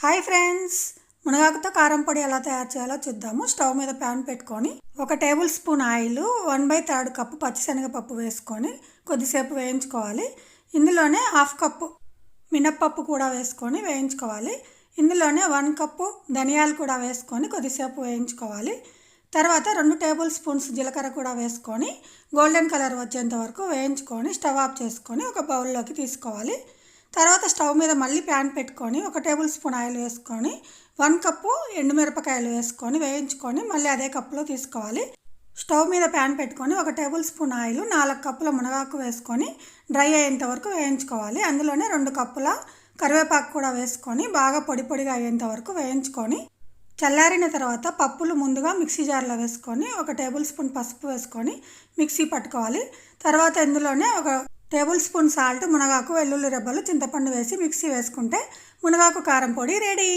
Hi friends. మునగాకుతో కారం పొడి ఎలా తయారు చేయాలో చూద్దాము. స్టవ్ మీద ప్యాన్ పెట్టుకొని ఒక tablespoon oil one by third cup పచ్చిశనగపప్పు వేసుకొని కొద్దిసేపు వేయించుకోవాలి. ఇందులోనే హాఫ్ కప్పు మినప్పప్పు కూడా వేసుకొని వేయించుకోవాలి. ఇందులోనే వన్ కప్పు ధనియాలు కూడా వేసుకొని కొద్దిసేపు వేయించుకోవాలి. తర్వాత రెండు టేబుల్ స్పూన్స్ జీలకర్ర కూడా వేసుకొని గోల్డెన్ కలర్ వచ్చేంత వరకు వేయించుకొని స్టవ్ ఆఫ్ చేసుకొని ఒక బౌల్లోకి తీసుకోవాలి. తర్వాత స్టవ్ మీద మళ్ళీ ప్యాన్ పెట్టుకొని ఒక టేబుల్ స్పూన్ ఆయిల్ వేసుకొని వన్ కప్పు ఎండుమిరపకాయలు వేసుకొని వేయించుకొని మళ్ళీ అదే కప్పులో తీసుకోవాలి. స్టవ్ మీద ప్యాన్ పెట్టుకొని ఒక టేబుల్ స్పూన్ ఆయిల్ నాలుగు కప్పుల మునగాకు వేసుకొని డ్రై అయ్యేంత వరకు వేయించుకోవాలి. అందులోనే రెండు కప్పుల కరివేపాకు కూడా వేసుకొని బాగా పొడి పొడిగా అయ్యేంత వరకు వేయించుకొని చల్లారిన తర్వాత పప్పులు ముందుగా మిక్సీ జార్లో వేసుకొని ఒక టేబుల్ స్పూన్ పసుపు వేసుకొని మిక్సీ పట్టుకోవాలి. తర్వాత ఇందులోనే ఒక టేబుల్ స్పూన్ సాల్ట్ మునగాకు వెల్లుల్లి రెబ్బలు చింతపండు వేసి మిక్సీ వేసుకుంటే మునగాకు కారం పొడి రెడీ.